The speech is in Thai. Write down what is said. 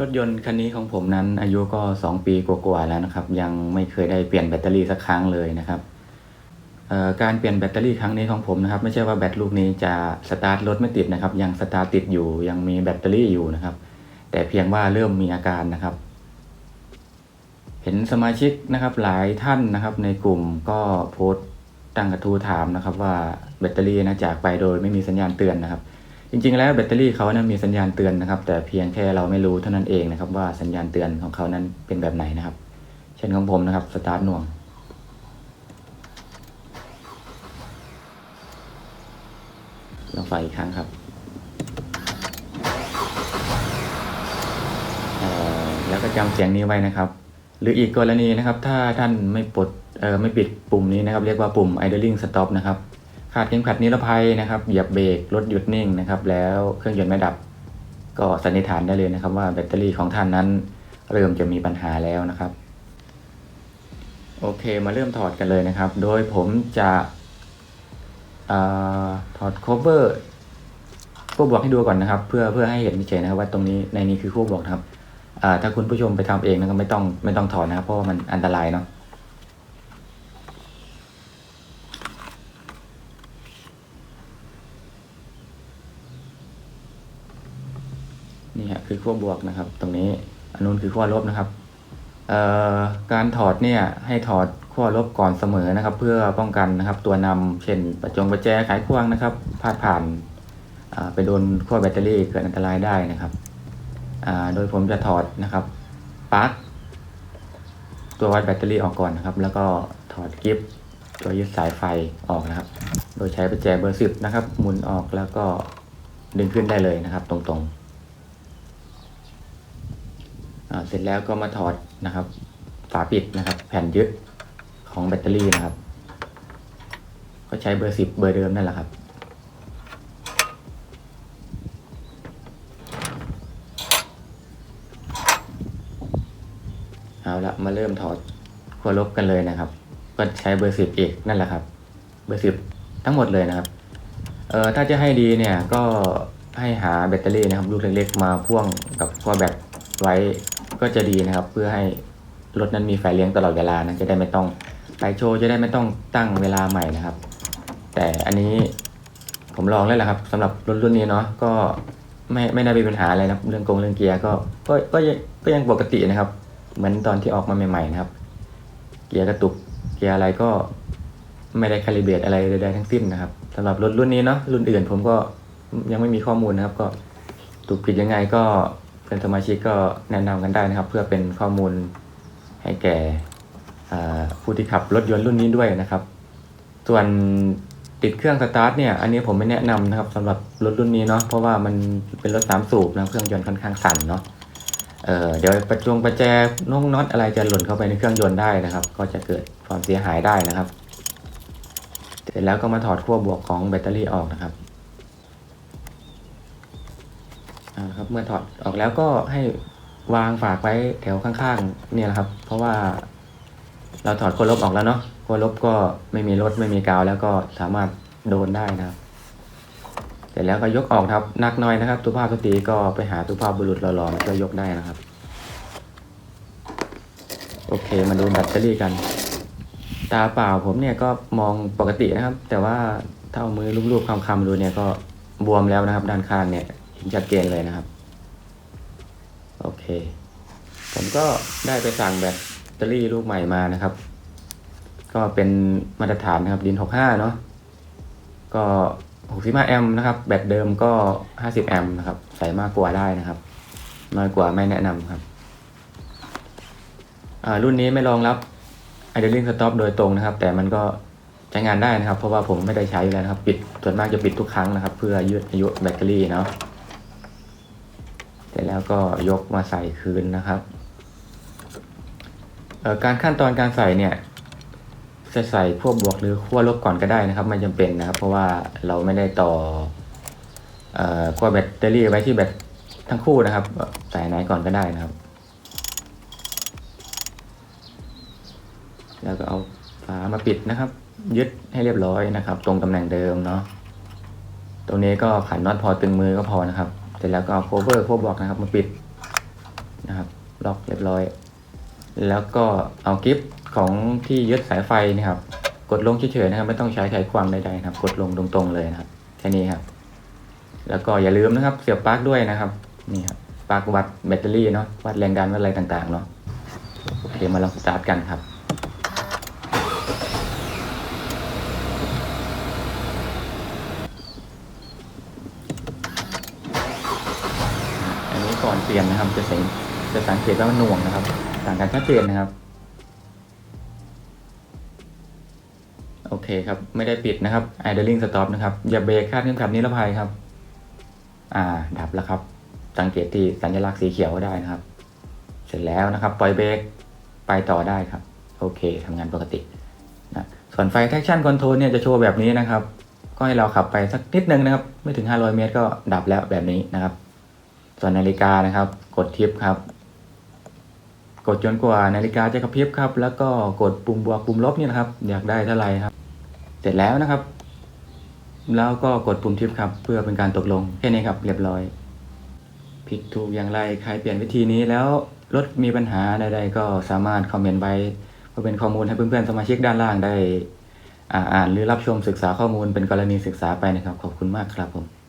รถยนต์คันนี้ของผมนั้นอายุก็ 2 ปีกว่าๆแล้วนะครับ ยังไม่เคยได้เปลี่ยนแบตเตอรี่สักครั้งเลยนะครับการเปลี่ยนแบตเตอรี่ครั้งนี้ของผมนะครับไม่ใช่ว่าแบตลูกนี้จะสตาร์ทรถไม่ติดนะครับ ยังสตาร์ทติดอยู่ยังมีแบตเตอรี่อยู่นะครับ แต่เพียงว่าเริ่มมีอาการนะครับ เห็นสมาชิกนะครับหลายท่านนะครับ ในกลุ่มก็โพสต์ตั้งกระทู้ถามนะครับ ว่าแบตเตอรี่นะจากไปโดยไม่มีสัญญาณเตือนนะครับ จริงๆ แล้วแบตเตอรี่เขานั้นมีสัญญาณเตือนนะครับ แต่เพียงแค่เราไม่รู้เท่านั้นเองนะครับ ว่าสัญญาณเตือนของเขานั้นเป็นแบบไหนนะครับ เช่นของผมนะครับสตาร์ทหน่วง ลองไฟอีกครั้งครับแล้วก็จำเสียงนี้ไว้นะครับ หรืออีกกรณีนะครับ ถ้าท่านไม่ปลดเอ่อไม่ปิดปุ่มนี้นะครับ เรียกว่าปุ่ม idling stop นะครับ ขาดเข็มขัดนิรภัยนะครับเหยียบเบรกรถหยุดนิ่งนะครับ แล้วเครื่องยนต์ไม่ดับ ก็สันนิษฐานได้เลยนะครับ ว่าแบตเตอรี่ของท่านนั้น เริ่มจะมีปัญหาแล้วนะครับ โอเคมาเริ่มถอดกันเลยนะครับ โดยผมจะอถอด cover คู่บวกให้ดูก่อนนะครับ เพื่อเพื่อให้เห็นเฉยนะครับว่าตรงนี้ในนี้คือคู่บวกนะครับถ้าคุณผู้ชมไปทำเองนะครับไม่ต้องไม่ต้องถอดนะครับ เพราะว่ามันอันตรายเนาะ นี่ฮะ คือขั้วบวกนะครับ ตรงนี้อันนู้นคือขั้วลบนะครับการถอดเนี่ยให้ถอดขั้วลบก่อนเสมอนะครับ เพื่อป้องกันนะครับ ตัวนำเช่นประจงประแจไขควงนะครับพาดผ่านาไปโดนขั้วแบตเตอรี่เกิดอันตรายได้นะครับโดยผมจะถอดนะครับปลั๊กตัววัดแบตเตอรี่ออกก่อนนะครับ แล้วก็ถอดกิฟตัวยึดสายไฟออกนะครับ โดยใช้ประแจเบอร์สิบนะครับหมุนออกแล้วก็ดึงขึ้นได้เลยนะครับ ตรงๆ เสร็จแล้วก็มาถอดนะครับ ฝาปิดนะครับ แผ่นยึดของแบตเตอรี่นะครับ ก็ใช้เบอร์สิบเบอร์เดิมนั่นแหละครับเอาละมาเริ่มถอดขั้วลบกันเลยนะครับ ก็ใช้เบอร์สิบอีกนั่นแหละครับ เบอร์สิบทั้งหมดเลยนะครับเอ่อถ้าจะให้ดีเนี่ยก็ให้หาแบตเตอรี่นะครับลูกเล็กๆมาพ่วงกับขั้วแบตไว้ ก็จะดีนะครับ เพื่อให้รถนั้นมีไฟเลี้ยงตลอดเวลานะจะได้ไม่ต้องไฟโชว์จะได้ไม่ต้องตั้งเวลาใหม่นะครับ แต่อันนี้ผมลองแล้วแหละครับสำหรับรถรุ่นนี้เนาะก็ไม่ไม่ได้มีปัญหาอะไรนะเรื่องกงเรื่องเกียร์ก็ก็ก็ยังก็ยังปกตินะครับ เหมือนตอนที่ออกมาใหม่ๆนะครับ เกียร์กระตุกเกียร์อะไรก็ไม่ได้คาลิเบรตอะไรใดๆทั้งสิ้นนะครับสำหรับรถรุ่นนี้เนาะรุ่นอื่นผมก็ยังไม่มีข้อมูลนะครับ ก็ถูกผิดยังไงก็ พื่อนสมาชิกก็แนะนำกันได้นะครับ เพื่อเป็นข้อมูลให้แก่ผู้ที่ขับรถยนต์รุ่นนี้ด้วยนะครับ ส่วนติดเครื่องสตาร์ทเนี่ยอันนี้ผมไม่แนะนำนะครับสำหรับรถรุ่นนี้เนาะเพราะว่ามันเป็นรถสามสูบนะเครื่องยนต์ค่อนข้างสั่นเนาะเเดี๋ยวประจงประแจน้องน็อตอะไรจะหล่นเข้าไปในเครื่องยนต์ได้นะครับ ก็จะเกิดความเสียหายได้นะครับเสร็จแล้วก็มาถอดขั้วบวกของแบตเตอรี่ออกนะครับอ่า ครับเมื่อถอดออกแล้วก็ให้วางฝากไว้แถวข้างๆเนี่ยแหละครับ เพราะว่า เราถอดขั้วลบออกแล้วเนาะขั้วลบก็ไม่มีรถไม่มีกาว แล้วก็สามารถโดนได้นะครับ เสร็จแล้วก็ยกออกครับนักหน่อยนะครับตุภาพสตรีก็ไปหาตุภาพบุรุษหล่อๆมาช่วยยกได้นะครับ โอเคมาดูแบตเตอรี่กัน ตาเปล่าผมเนี่ยก็มองปกตินะครับ แต่ว่าถ้าเอามือลูบๆคำๆดูเนี่ยก็บวมแล้วนะครับ ด้านข้างเนี่ย ชัดเจนเลยนะครับ โอเค ผมก็ได้ไปสั่งแบตเตอรี่ลูกใหม่มานะครับ ก็เป็นมาตรฐานนะครับดิน 65 เนาะก็ 65 แอมป์นะครับ แบตเดิมก็ 50 แอมป์นะครับ ใส่มากกว่าได้นะครับ น้อยกว่าไม่แนะนำครับรุ่นนี้ไม่รองรับ idling stop โดยตรงนะครับ แต่มันก็ใช้งานได้นะครับ เพราะว่าผมไม่ได้ใช้แล้วนะครับ ปิดส่วนมากจะปิดทุกครั้งนะครับ เพื่อยืดอายุแบตเตอรี่เนาะ เสร็จแล้วก็ยกมาใส่คืนนะครับการขั้นตอนการใส่เนี่ยจะใส่ขั้วบวกหรือขั้วลบก่อนก็ได้นะครับ ไม่จำเป็นนะครับ เพราะว่าเราไม่ได้ต่ออขั้วแบตเตอรี่ไว้ที่แบตทั้งคู่นะครับ ใส่ไหนก่อนก็ได้นะครับ แล้วก็เอาฝามาปิดนะครับ ยึดให้เรียบร้อยนะครับ ตรงตำแหน่งเดิมเนาะตรงนี้ก็ขันน็อตพอตึงมือก็พอนะครับ เสร็จแล้วก็เอาโคเวอร์โคบล็อกนะครับมาปิดนะครับล็อกเรียบร้อย แล้วก็เอากิฟต์ของที่ยึดสายไฟนะครับ กดลงเฉยๆนะครับ ไม่ต้องใช้ไขควงใดๆนะครับ กดลงตรงๆเลยนะครับแค่นี้ครับ แล้วก็อย่าลืมนะครับ เสียบปลั๊กด้วยนะครับนี่ครับปลั๊กวัดแบตเตอรี่เนาะวัดแรงดันวัดอะไรต่างๆเนาะโอเคมาลองสตาร์ทกันครับ อั เปลี่ยนนะครับ จะสังจะสังเกตว่ามันหน่วงนะครับ ต่างกันชัดเจนนะครับ โอเคครับ ไม่ได้ปิดนะครับ idling stop นะครับ อย่าเบรกคาดเข็มขัดนิรภัยครับ อ่า ดับแล้วครับ สังเกตที่สัญลักษณ์สีเขียวก็ได้นะครับ เสร็จแล้วนะครับ ปล่อยเบรกไปต่อได้ครับ โอเคทำงานปกตินะส่วนไฟ traction control เนี่ยจะโชว์แบบนี้นะครับ ก็ให้เราขับไปสักนิดนึงนะครับ ไม่ถึง 500 เมตรก็ดับแล้วแบบนี้นะครับ ส่วนนาฬิกานะครับ กดทิปครับ กดจนกว่านาฬิกาจะกระพริบครับ แล้วก็กดปุ่มบวกปุ่มลบนี่นะครับ อยากได้เท่าไหร่ครับ เสร็จแล้วนะครับ แล้วก็กดปุ่มทิปครับ เพื่อเป็นการตกลงแค่นี้ครับ เรียบร้อยผิดถูกอย่างไรใครเปลี่ยนวิธีนี้แล้วรถมีปัญหาใดๆก็สามารถคอมเมนต์ไว้เพื่อเป็นข้อมูลให้เพื่อนๆสมาชิกด้านล่างได้อ่าอ่านหรือรับชมศึกษาข้อมูลเป็นกรณีศึกษาไปนะครับ ขอบคุณมากครับผม